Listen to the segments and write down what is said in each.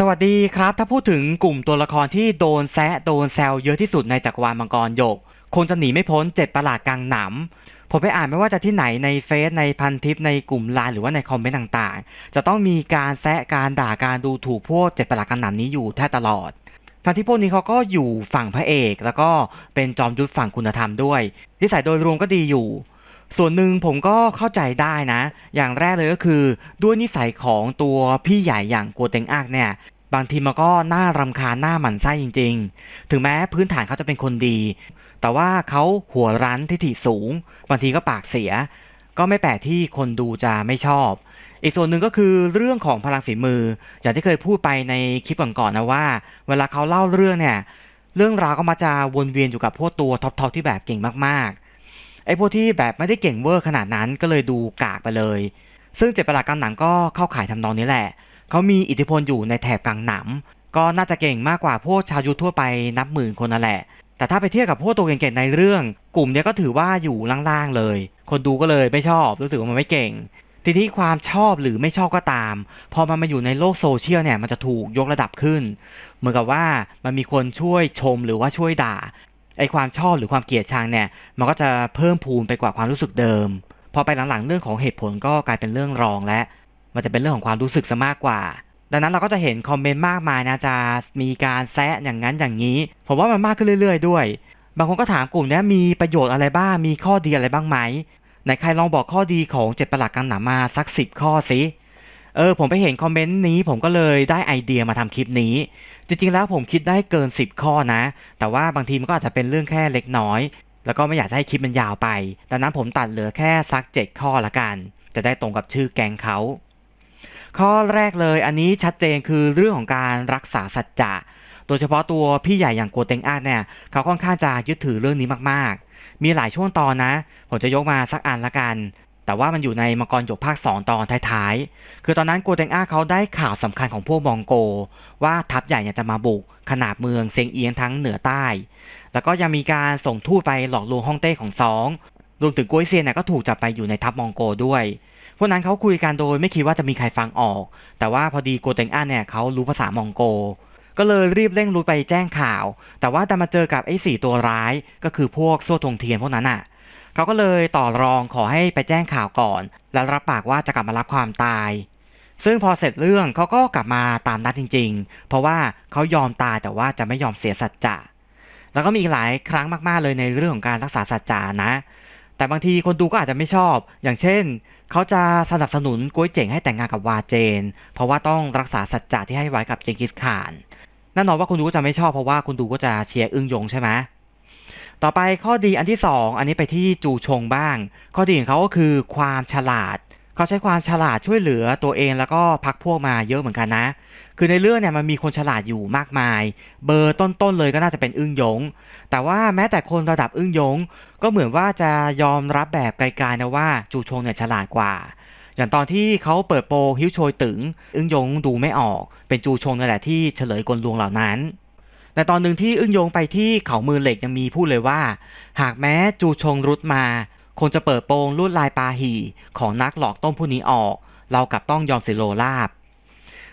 สวัสดีครับ ถ้าพูดถึงกลุ่มตัวละครที่โดนแซะโดนแซวเยอะที่สุดในจักรวาลมังกรหยก คงจะหนีไม่พ้นเจ็ดประหลาดกลางหนำผมไปอ่านไม่ว่าจะที่ไหนในเฟซในพันทิปในกลุ่มไลน์หรือว่าในคอมเมนต์ต่างๆ จะต้องมีการแซะการด่าการดูถูกพวกเจ็ดประหลาดกลางหนำนี้อยู่แทบตลอดทั้งที่พวกนี้เขาก็อยู่ฝั่งพระเอก แล้วก็เป็นจอมยุทธฝั่งคุณธรรมด้วยนิสัยโดยรวมก็ดีอยู่ ส่วนหนึ่งผมก็เข้าใจได้นะ อย่างแรกเลยก็คือด้วยนิสัยของตัวพี่ใหญ่อย่างกัวเต็งอักเนี่ยบางทีมันก็น่ารำคาญหน้าหมันไส้จริง ๆ ถึงแม้พื้นฐานเขาจะเป็นคนดี แต่ว่าเขาหัวรั้นทิฐิสูง บางทีก็ปากเสีย ก็ไม่แปลกที่คนดูจะไม่ชอบ อีกส่วนหนึ่งก็คือเรื่องของพลังฝีมือ อย่างที่เคยพูดไปในคลิปก่อนๆนะว่า เวลาเขาเล่าเรื่องเนี่ย เรื่องราวก็มาจะวนเวียนอยู่กับพวกตัวท็อปๆที่แบบเก่งมากๆ ไอ้พวกที่แบบไม่ได้เก่งเวอร์ขนาดนั้นก็เลยดูกากไปเลย ซึ่งเจ็ดประหลาดกลางหนังก็เข้าข่ายทำนองนี้แหละ เขามีอิทธิพลอยู่ในแถบกลางหนำก็น่าจะเก่งมากกว่าพวกชาวยุทธทั่วไปนับหมื่นคนนั่นแหละ แต่ถ้าไปเทียบกับพวกตัวเก่งๆในเรื่อง กลุ่มเนี้ยก็ถือว่าอยู่ล่างๆเลย คนดูก็เลยไม่ชอบรู้สึกว่ามันไม่เก่ง ทีนี้ความชอบหรือไม่ชอบก็ตาม พอมันมาอยู่ในโลกโซเชียลเนี่ยมันจะถูกยกระดับขึ้น เหมือนกับว่ามันมีคนช่วยชมหรือว่าช่วยด่า ไอความชอบหรือความเกลียดชังเนี่ยมันก็จะเพิ่มพูนไปกว่าความรู้สึกเดิม พอไปหลังๆเรื่องของเหตุผลก็กลายเป็นเรื่องรองและมันจะเป็นเรื่องของความรู้สึกซะมากกว่า ดังนั้นเราก็จะเห็นคอมเมนต์มากมายนะจะมีการแซะอย่างนั้นอย่างนี้ ผมว่ามันมากขึ้นเรื่อย ๆ ด้วย บางคนก็ถามกลุ่มนี้มีประโยชน์อะไรบ้างมีข้อดีอะไรบ้างไหมไหนใครลองบอกข้อดีของเจ็ดประหลักกันหนามาสักสิบข้อสิ เออผมไปเห็นคอมเมนต์นี้ผมก็เลยได้ไอเดียมาทำคลิปนี้ จริงๆแล้วผมคิดได้เกิน 10 ข้อนะ แต่ว่าบางทีมันก็อาจจะเป็นเรื่องแค่เล็กน้อย แล้วก็ไม่อยากจะให้คลิปมันยาวไป ดังนั้นผมตัดเหลือแค่สัก 7 ข้อละกัน จะได้ตรงกับชื่อแกงเขา ข้อแรกเลยอันนี้ชัดเจนคือเรื่องของการรักษาสัจจะโดยเฉพาะตัวพี่ใหญ่อย่างโกเตงอาเนี่ยเขาค่อนข้างจะยึดถือเรื่องนี้มากๆ มีหลายช่วงตอนนะ ผมจะยกมาสักอันละกัน แต่ว่ามันอยู่ในมังกรหยกภาค 2 ตอนท้ายๆ คือตอนนั้นโกเตงอาเขาได้ข่าวสำคัญของพวกมองโก ว่าทัพใหญ่จะมาบุกขนาบเมืองเซียงเอียงทั้งเหนือใต้ แล้วก็ยังมีการส่งทูตไปหลอกลวงฮ่องเต้ของซองรวมถึงกวยเซียนก็ถูกจับไปอยู่ในทัพมองโกด้วยพวกนั้นเขาคุยกันโดยไม่คิดว่าจะมีใครฟังออก แต่ว่าพอดีโกเตงอาเนี่ยเขารู้ภาษามองโก ก็เลยรีบเร่งรุดไปแจ้งข่าว แต่ว่าแต่มาเจอกับไอ้สี่ตัวร้ายก็คือพวกซั่วทงเทียนพวกนั้นอะ เขาก็เลยต่อรองขอให้ไปแจ้งข่าวก่อน แล้วรับปากว่าจะกลับมารับความตาย ซึ่งพอเสร็จเรื่องเขาก็กลับมาตามนัดจริง ๆ เพราะว่าเขายอมตายแต่ว่าจะไม่ยอมเสียสัจจะแล้วก็มีอีกหลายครั้งมากๆเลยในเรื่องของการรักษาสัจจานะ แต่บางทีคนดูก็อาจจะไม่ชอบ อย่างเช่น เขาจะสนับสนุนกุ้ยเจ๋งให้แต่งงานกับวาเจน เพราะว่าต้องรักษาสัจจะที่ให้ไว้กับเจงกิสข่านแน่นอนว่าคุณดูก็จะไม่ชอบเพราะว่าคุณดูก็จะเชียร์อึ้งยงใช่ไหม ต่อไปข้อดีอันที่ 2 อันนี้ไปที่จูชงบ้าง ข้อดีของเขาก็คือความฉลาด เขาใช้ความฉลาดช่วยเหลือตัวเองแล้วก็พักพวกมาเยอะเหมือนกันนะ คือในเรื่องเนี่ยมันมีคนฉลาดอยู่มากมาย เบอร์ต้นๆเลยก็น่าจะเป็นอึ้งยง แต่ว่าแม้แต่คนระดับอึ้งยง ก็เหมือนว่าจะยอมรับแบบไกลๆนะว่าจูชงเนี่ยฉลาดกว่าอย่างตอนที่เขาเปิดโปงฮิ้วโชยตึง อึ้งยงดูไม่ออก เป็นจูชงนั่นแหละที่เฉลยกลลวงเหล่านั้น แต่ตอนหนึ่งที่อึ้งโยงไปที่เขามือเหล็กยังมีพูดเลยว่า หากแม้จูชงรุดมา คงจะเปิดโปงลวดลายปาหีของนักหลอกต้มผู้นี้ออก เรากลับต้องยอมเสียโลลาบ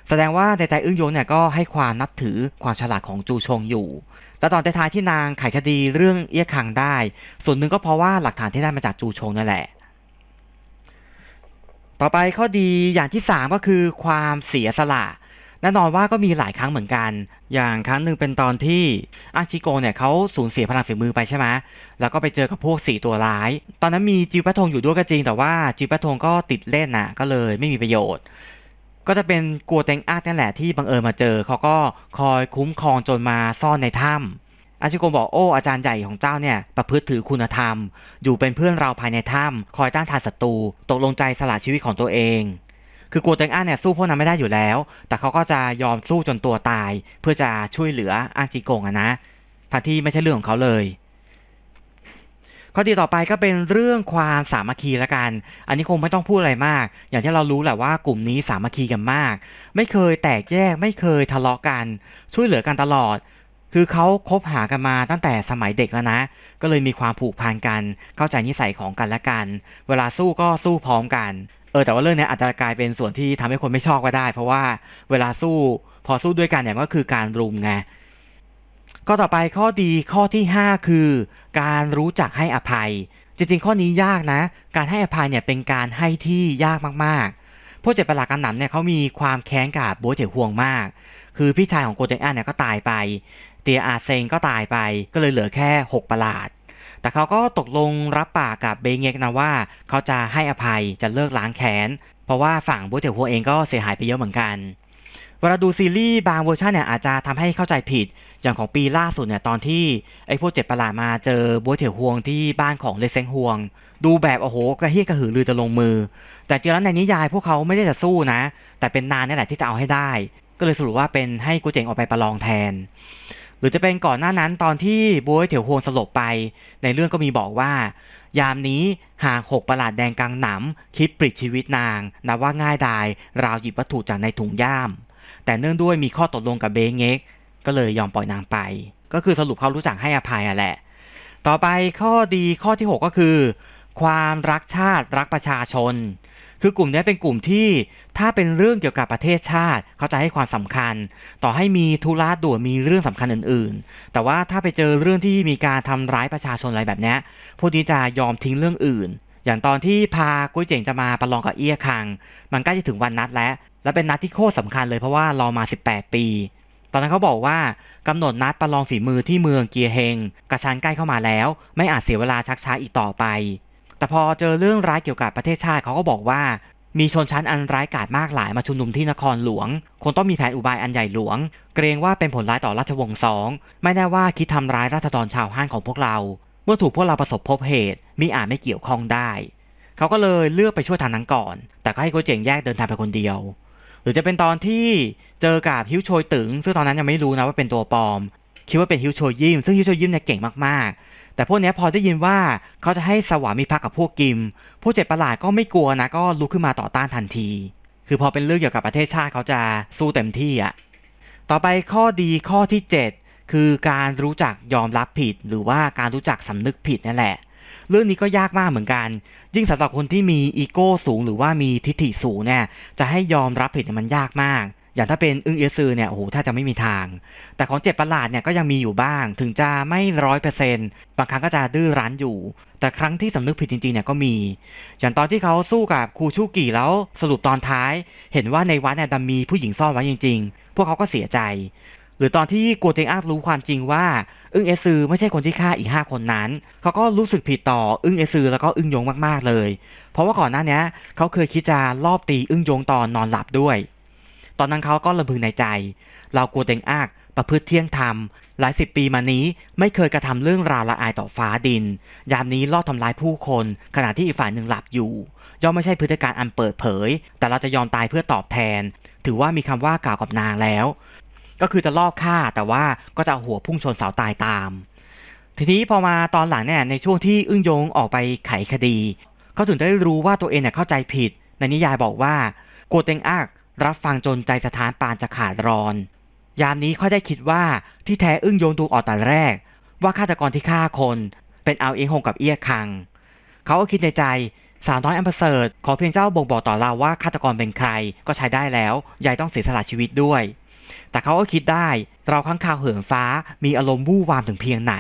แสดงว่าในใจอึ้งโยงเนี่ยก็ให้ความนับถือความฉลาดของจูชงอยู่แต่ตอนท้ายที่นางไขคดีเรื่องเอี้ยคังได้ ส่วนหนึ่งก็เพราะว่าหลักฐานที่ได้มาจากจูชงนั่นแหละ ต่อไปข้อดีอย่างที่ 3 ก็คือความเสียสละ แน่นอนว่าก็มีหลายครั้งเหมือนกัน อย่างครั้งหนึ่งเป็นตอนที่อาชิโกเนี่ยเขาสูญเสียพลังฝีมือไปใช่ไหมแล้วก็ไปเจอกับพวกสี่ตัวร้าย ตอนนั้นมีจิวปะทงอยู่ด้วยก็จริง แต่ว่าจิวปะทงก็ติดเล่นน่ะก็เลยไม่มีประโยชน์ ก็จะเป็นกัวเต็งอาร์นั่นแหละที่บังเอิญมาเจอเขาก็คอยคุ้มครองจนมาซ่อนในถ้ำอาชิโกบอกโอ้อาจารย์ใหญ่ของเจ้าเนี่ยประพฤติถือคุณธรรม อยู่เป็นเพื่อนเราภายในถ้ำคอยต้านทานศัตรูตกลงใจสละชีวิตของตัวเอง คือกัวเต็งอ้านเนี่ยสู้พวกนั้นไม่ได้อยู่แล้ว แต่เขาก็จะยอมสู้จนตัวตาย เพื่อจะช่วยเหลืออ้านจิโกงอะนะทั้งที่ไม่ใช่เรื่องของเขาเลย ข้อดีต่อไปก็เป็นเรื่องความสามัคคีละกัน อันนี้คงไม่ต้องพูดอะไรมาก อย่างที่เรารู้แหละว่ากลุ่มนี้สามัคคีกันมาก ไม่เคยแตกแยก ไม่เคยทะเลาะกัน ช่วยเหลือกันตลอด คือเขาคบหากันมาตั้งแต่สมัยเด็กแล้วนะ ก็เลยมีความผูกพันกัน เข้าใจนิสัยของกันและกัน เวลาสู้ก็สู้พร้อมกัน ออแต่ว่าเรื่องนี้อาจจะกลายเป็นส่วนที่ทำให้คนไม่ชอบก็ได้ เพราะว่าเวลาสู้พอสู้ด้วยกันเนี่ยก็คือการรุมไงก็ต่อไปข้อดีข้อที่ 5 คือ การรู้จักให้อภัย จริงๆ ข้อนี้ยากนะ การให้อภัยเนี่ยเป็นการให้ที่ยากมากๆพวกเจ็ดประหลาดกันหนำเนี่ยเขามีความแค้นกับโบวยเถห่วงมาก คือพี่ชายของโกเตงอันเนี่ยก็ตายไป เตียอาเซงก็ตายไป ก็เลยเหลือแค่ 6 ประหลาด แต่เขาก็ตกลงรับปากกับเบงเงกนะว่า เขาจะให้อภัยจะเลิกล้างแค้น เพราะว่าฝั่งโบวเถียวห่วงเองก็เสียหายไปเยอะเหมือนกัน เวลาดูซีรีส์บางเวอร์ชันเนี่ยอาจจะทำให้เข้าใจผิด อย่างของปีล่าสุดเนี่ยตอนที่ไอ้พวกเจ็ดประหลาดมาเจอบัวเถียวฮวงที่บ้านของเลเซงฮวง ดูแบบโอ้โหกระเฮี้ยกระหือรือจะลงมือ แต่จริงแล้วในนิยายพวกเขาไม่ได้จะสู้นะ แต่เป็นนานนี่แหละที่จะเอาให้ได้ ก็เลยสรุปว่าเป็นให้กูเจ๋งออกไปประลองแทน หรือจะเป็นก่อนหน้านั้นตอนที่บัวเถียวฮวงสลบไป ในเรื่องก็มีบอกว่า ยามนี้หากหกประหลาดแดงกลางหนำคิดปลิดชีวิตนางนับว่าง่ายดายราวหยิบวัตถุจากในถุงย่าม แต่เนื่องด้วยมีข้อตกลงกับเบงเงกก็เลยยอมปล่อยนางไป ก็คือสรุปเขารู้จักให้อภัยอะแหละ ต่อไปข้อดีข้อที่ 6 ก็คือ ความรักชาติรักประชาชน คือกลุ่มนี้เป็นกลุ่มที่ถ้าเป็นเรื่องเกี่ยวกับประเทศชาติ เขาจะให้ความสำคัญ ต่อให้มีธุระด่วนมีเรื่องสำคัญอื่น ๆ แต่ว่าถ้าไปเจอเรื่องที่มีการทำร้ายประชาชนอะไรแบบนี้พวกนี้จะยอมทิ้งเรื่องอื่น อย่างตอนที่พากุ้ยเจ๋งจะมาประลองกับเอี้ยคัง มันใกล้จะถึงวันนัดแล้ว และเป็นนัดที่โคตรสำคัญเลยเพราะว่ารอมา 18 ปี ตอนนั้นเขาบอกว่ากำหนดนัดประลองฝีมือที่เมืองเกียเฮงกระชันใกล้เข้ามาแล้ว ไม่อาจเสียเวลาชักช้าอีกต่อไป แต่พอเจอเรื่องร้ายเกี่ยวกับประเทศชาติเขาก็บอกว่า มีชนชั้นอันร้ายกาจมากหลายมาชุมนุมที่นครหลวง คงต้องมีแผนอุบายอันใหญ่หลวง เกรงว่าเป็นผลร้ายต่อราชวงศ์สองไม่แน่ว่าคิดทำร้ายราษฎรชาวห้านของพวกเรา เมื่อถูกพวกเราประสบพบเหตุมิอาจไม่เกี่ยวข้องได้ เขาก็เลยเลือกไปช่วยทางนั้นก่อน แต่ก็ให้โกวยเจ๋งแยกเดินทางไปคนเดียวหรือจะเป็นตอนที่เจอกับฮิวโชยตึง ซึ่งตอนนั้นยังไม่รู้นะว่าเป็นตัวปลอม คิดว่าเป็นฮิวโชยยิมซึ่งฮิวโชยยิมเนี่ยเก่งมากๆ แต่พวกนี้พอได้ยินว่าเขาจะให้สวามิภักดิ์กับพวกกิมพวกเจ็ดประหลาดก็ไม่กลัวนะก็ลุกขึ้นมาต่อต้านทันที คือพอเป็นเรื่องเกี่ยวกับประเทศชาติเขาจะสู้เต็มที่อะต่อไปข้อดีข้อที่ 7 คือการรู้จักยอมรับผิด หรือว่าการรู้จักสำนึกผิดนั่นแหละ เรื่องนี้ก็ยากมากเหมือนกัน ยิ่งสำหรับคนที่มีอีโก้สูงหรือว่ามีทิฐิสูงเนี่ย จะให้ยอมรับผิดมันยากมาก อย่างถ้าเป็นอึ้งเอซือเนี่ยโอ้โหถ้าจะไม่มีทาง แต่ของเจ็บประหลาดเนี่ยก็ยังมีอยู่บ้าง ถึงจะไม่ร้อยเปอร์เซ็นต์บางครั้งก็จะดื้อรั้นอยู่ แต่ครั้งที่สำนึกผิดจริงๆเนี่ยก็มี อย่างตอนที่เขาสู้กับครูชูกี่แล้วสรุปตอนท้าย เห็นว่าในวัดเนี่ยดันมีผู้หญิงซ่อนไว้จริง ๆ พวกเขาก็เสียใจ หรือตอนที่กัวเตงอักรู้ความจริงว่าอึ้งเอซือไม่ใช่คนที่ฆ่าอีก 5 คนนั้น เขาก็รู้สึกผิดต่ออึ้งเอซือแล้วก็อึ้งยงมากๆเลย เพราะว่าก่อนหน้านี้เขาเคยคิดจะลอบตีอึ้งยงตอนนอนหลับด้วย ตอนนั้นเขาก็ระพึงในใจ เรากลัวเต็งอักประพฤติเที่ยงธรรม หลายสิบปีมานี้ไม่เคยกระทำเรื่องราวละอายต่อฟ้าดิน ยามนี้ลอบทำร้ายผู้คน ขณะที่อีกฝ่ายหนึ่งหลับอยู่ ย่อมไม่ใช่พฤติการอันเปิดเผย แต่เราจะยอมตายเพื่อตอบแทน ถือว่ามีคำว่ากล่าวกับนางแล้ว ก็คือจะลอบฆ่าแต่ว่าก็จะหัวพุ่งชนเสาตายตาม ทีนี้พอมาตอนหลังเนี่ยในช่วงที่อึ้งยงออกไปไขคดีเขาถึงได้รู้ว่าตัวเองเนี่ยเข้าใจผิด ในนิยายบอกว่าโกเตงอัก รับฟังจนใจสถานปานจะขาดรอน ยามนี้เขาได้คิดว่าที่แท้อึ้งโยงดูออกแต่แรก ว่าฆาตกรที่ฆ่าคน เป็นเอาเองหงกับเอี้ยคัง เขาก็คิดในใจสาวน้อยอันประเสริฐขอเพียงเจ้าบ่งบอกต่อเราว่าฆาตกรเป็นใครก็ใช้ได้แล้วยายต้องเสียสละชีวิตด้วย แต่เขาก็คิดได้เราข้างข่าวเหินฟ้ามีอารมณ์วู่วามถึงเพียงไหน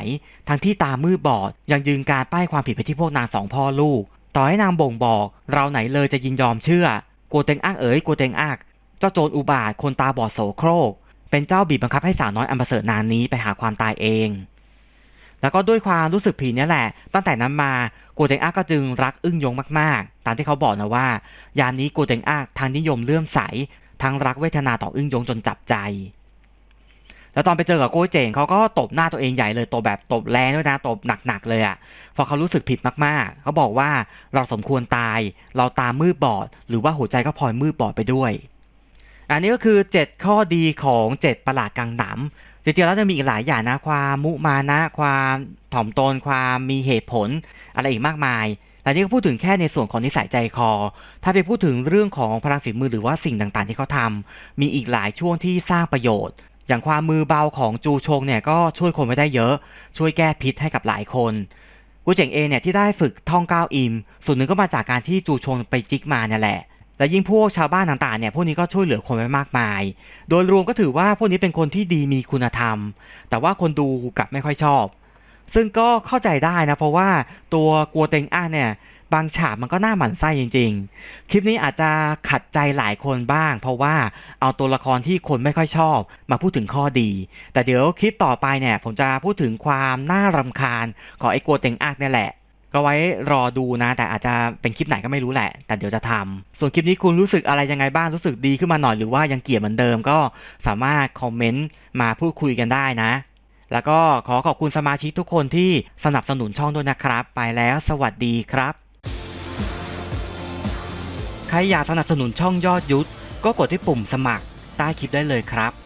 ทั้งที่ตามืดบอดยังยืนการป้ายความผิดไปที่พวกนางสองพ่อลูก ต่อให้นางบ่งบอก เราไหนเลยจะยินยอมเชื่อ กัวเต็งอ้างเอ๋ยกัวเต็งอักเจ้าโจรอุบาทคนตาบอดโสโครก เป็นเจ้าบีบบังคับให้สาวน้อยอันประเสริฐนางนี้ไปหาความตายเอง แล้วก็ด้วยความรู้สึกผิดนี่แหละ ตั้งแต่นั้นมากัวเต็งอักก็จึงรักอึ้งยงมากๆ ตามที่เขาบอกนะว่า ยามนี้กัวเต็งอักทางนิยมเลื่อมใส ทั้งรักเวทนาต่ออึ้งยงจนจับใจ แล้วตอนไปเจอกับโก้เจ๋งเขาก็ตบหน้าตัวเองใหญ่เลยตบแบบตบแรงด้วยนะตบหนักๆเลยอะ่ะพอเขารู้สึกผิดมากๆเขาบอกว่าเราสมควรตาย เราตามืดบอด หรือว่าหัวใจก็พลอยมืดบอดไปด้วย อันนี้ก็คือ 7 ข้อดีของ 7 ประหลาดกังหนำจริงๆแล้วจะมีอีกหลายอย่างนะความมุมานะ ความถ่อมตนความมีเหตุผลอะไรอีกมากมายแต่นี่ก็พูดถึงแค่ในส่วนของนิสัยใจคอ ถ้าไปพูดถึงเรื่องของพลังฝีมือหรือว่าสิ่งต่างๆที่เขาทำมีอีกหลายช่วงที่สร้างประโยชน์ อย่างความมือเบาของจูชงเนี่ยก็ช่วยคนไว้ได้เยอะ ช่วยแก้พิษให้กับหลายคนกูเจ๋งเองเนี่ยที่ได้ฝึกท่องก้าวอิม ส่วนหนึ่งก็มาจากการที่จูชงไปจิกมาเนี่ยแหละและยิ่งพวกชาวบ้านต่างๆเนี่ยพวกนี้ก็ช่วยเหลือคนไว้มากมาย โดยรวมก็ถือว่าพวกนี้เป็นคนที่ดีมีคุณธรรม แต่ว่าคนดูกลับไม่ค่อยชอบ ซึ่งก็เข้าใจได้นะเพราะว่าตัวกัวเต็งอ้าเนี่ย บางฉากมันก็น่าหมั่นไส้จริง ๆ คลิปนี้อาจจะขัดใจหลายคนบ้าง เพราะว่าเอาตัวละครที่คนไม่ค่อยชอบมาพูดถึงข้อดี แต่เดี๋ยวคลิปต่อไปเนี่ยผมจะพูดถึงความน่ารำคาญของไอ้กัวเต็งอักเนี่ยแหละ ก็ไว้รอดูนะ แต่อาจจะเป็นคลิปไหนก็ไม่รู้แหละ แต่เดี๋ยวจะทำส่วนคลิปนี้คุณรู้สึกอะไรยังไงบ้างรู้สึกดีขึ้นมาหน่อยหรือว่ายังเกลียดเหมือนเดิมก็สามารถคอมเมนต์มาพูดคุยกันได้นะแล้วก็ขอขอบคุณสมาชิกทุกคนที่สนับสนุนช่องด้วยนะครับ ไปแล้วสวัสดีครับ ครอยากสนับสนุนช่องยอดยุทธก็กดที่ปุ่มสมัครใต้คลิปได้เลยครับ